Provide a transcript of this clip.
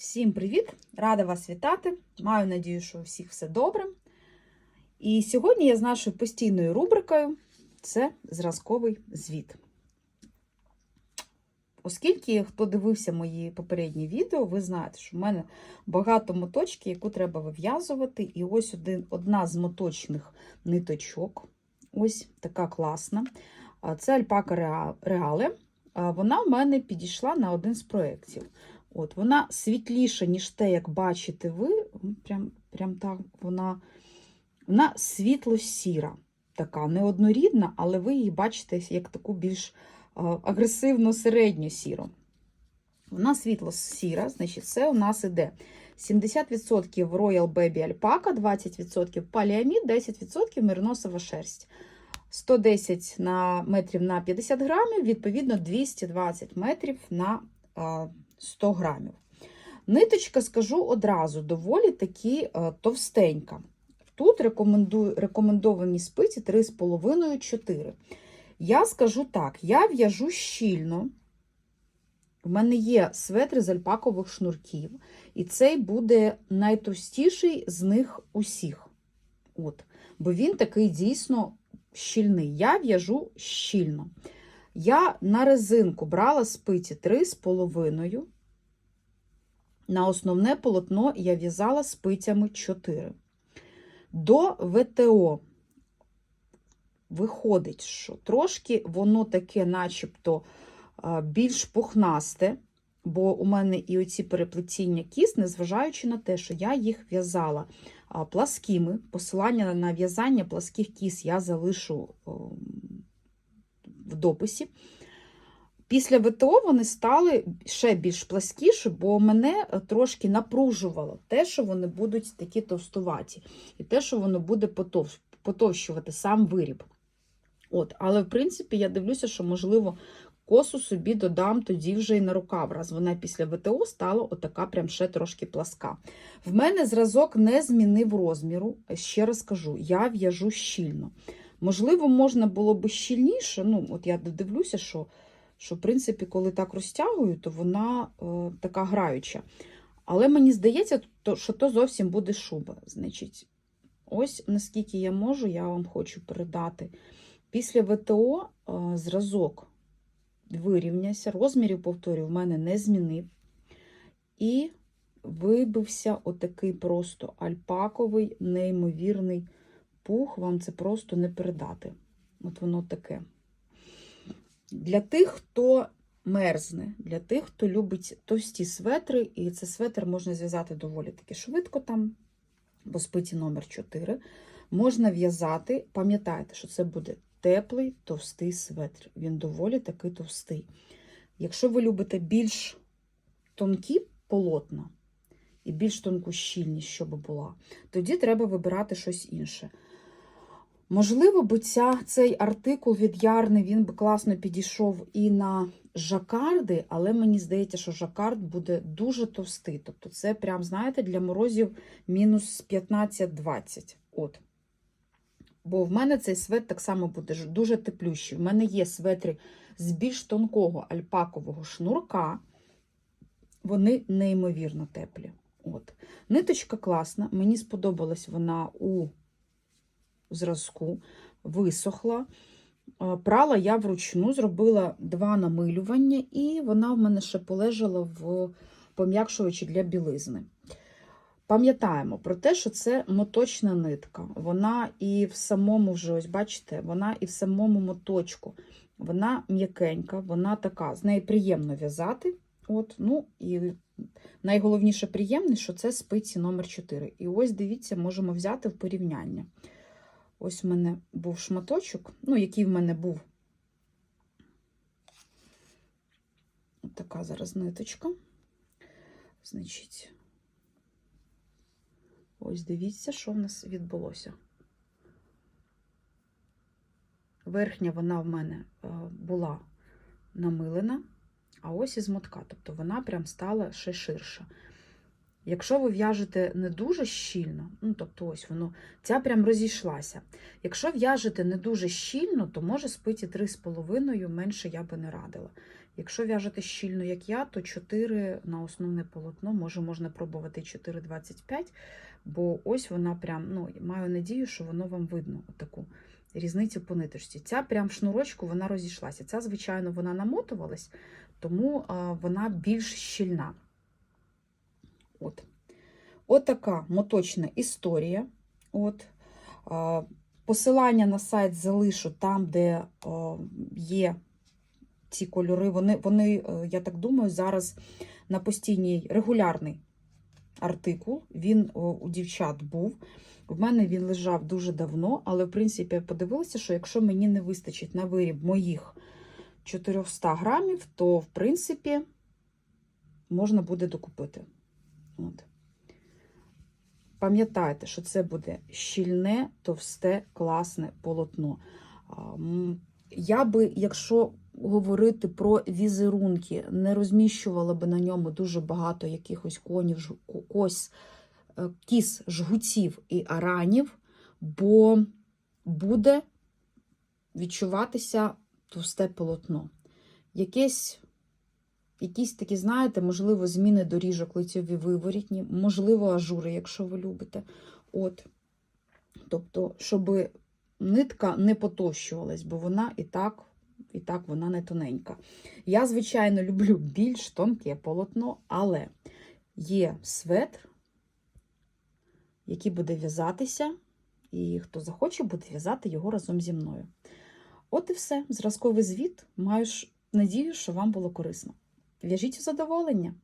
Всім привіт! Рада вас вітати. Маю надію, що у всіх все добре. І сьогодні я з нашою постійною рубрикою це зразковий звіт. Оскільки хто дивився мої попередні відео, ви знаєте, що в мене багато моточків, яку треба вив'язувати. І ось один, одна з моточних ниточок. Ось така класна. Це альпака Реале. Вона в мене підійшла на один з проєктів. От, Вона світліша, ніж те, як бачите ви. Прям, прям так вона, вона світло-сіра, така, неоднорідна, але ви її бачите як таку більш а, агресивну середню сіру. Вона світло-сіра, значить, це у нас іде 70% Royal Baby Alpaca, 20% поліамід, 10% мериносова шерсть. 110 на метрів на 50 грамів, відповідно 220 метрів на 100 грамів. Ниточка, скажу одразу, доволі таки товстенька. Тут рекомендовані спиці 3,5-4. Я скажу так: я в'яжу щільно. У мене є светри з альпакових шнурків, і цей буде найтовстіший з них усіх. От. Бо він такий дійсно щільний. Я в'яжу щільно. Я на резинку брала спиці 3,5. На основне полотно я в'язала спицями 4. До ВТО виходить, що трошки воно таке, начебто, більш пухнасте, бо у мене і оці переплетіння кіс, незважаючи на те, що я їх в'язала пласкими. Посилання на в'язання пласких кіс я залишу о, в дописі. Після ВТО вони стали ще більш пласкіші, бо мене трошки напружувало те, що вони будуть такі товстуваті, і те, що воно буде потовщувати сам виріб. От, Але, в принципі, я дивлюся, що, можливо, косу собі додам тоді вже і на рукав, раз вона після ВТО стала отака прям ще трошки пласка. В мене зразок не змінив розміру. Ще раз кажу, я в'яжу щільно. Можливо, можна було б щільніше. Ну, от я додивлюся, що, що в принципі, коли так розтягую, то вона е, така граюча. Але мені здається, то, що то зовсім буде шуба. Значить, ось наскільки я можу, я вам хочу передати. Після ВТО е, зразок вирівнявся, розмірів, повторюю, в мене не змінив. І вибився отакий просто альпаковий, неймовірний пух. Вам це просто не передати. От воно таке. Для тих, хто мерзне, для тих, хто любить товсті светри, і цей светр можна зв'язати доволі таки швидко там, бо спиці номер 4 можна в'язати, пам'ятайте, що це буде теплий товстий светр. Він доволі таки товстий. Якщо ви любите більш тонкі полотна і більш тонку щільність, щоб була, тоді треба вибирати щось інше. Можливо, бо ця, цей артикул від Ярни він би класно підійшов і на жакарди, але мені здається, що жакард буде дуже товстий. Тобто, це прям, знаєте, для морозів мінус 15-20. От. Бо в мене цей свет так само буде дуже теплющий. В мене є светри з більш тонкого альпакового шнурка. Вони неймовірно теплі. От. Ниточка класна, мені сподобалась вона у зразку, висохла. Прала я вручну, зробила два намилювання, і вона в мене ще полежала в пом'якшувачі для білизни. Пам'ятаємо про те, що це моточна нитка. Вона і в самому вже, ось бачите, вона і в самому моточку. Вона м'якенька, вона така, з нею приємно в'язати. От, ну і найголовніше приємне, що це спиці номер 4. І ось дивіться, можемо взяти в порівняння. Ось в мене був шматочок, ну, який в мене був. От така зараз ниточка. Значить, ось дивіться, що в нас відбулося. Верхня вона в мене е, була намилена, а ось із мотка, тобто вона прям стала ще ширша. Якщо ви в'яжете не дуже щільно, ну тобто ось воно, ця прям розійшлася. Якщо в'яжете не дуже щільно, то може спиті 3,5 менше я би не радила. Якщо в'яжете щільно, як я, то 4 на основне полотно, може можна пробувати 4,25, бо ось вона прям, ну, маю надію, що воно вам видно, таку різницю по ниточці. Ця прям шнурочку вона розійшлася. Ця, звичайно, вона намотувалась, тому вона більш щільна. От. От така моточна історія. От. Посилання на сайт залишу там, де є ці кольори. Вони, вони, е, я так думаю, зараз на постійній регулярний артикул. Він у дівчат був. В мене він лежав дуже давно, але, в принципі, я подивилася, що якщо мені не вистачить на виріб моїх 400 грамів, то, в принципі, можна буде докупити. От. Пам'ятайте, що це буде щільне, товсте, класне полотно. Я би, якщо говорити про візерунки, не розміщувала би на ньому дуже багато якихось конів, кось, е, кіс, жгутів і аранів, бо буде відчуватися товсте полотно. Якесь, якісь такі, знаєте, можливо, зміни доріжок лицьові виворітні, можливо, ажури, якщо ви любите. От. Тобто, щоб нитка не потощувалась, бо вона і так, і так вона не тоненька. Я, звичайно, люблю більш тонке полотно, але є светр, який буде в'язатися, і хто захоче, буде в'язати його разом зі мною. От і все. Зразковий звіт. Маю надію, що вам було корисно. В'яжіть у задоволення.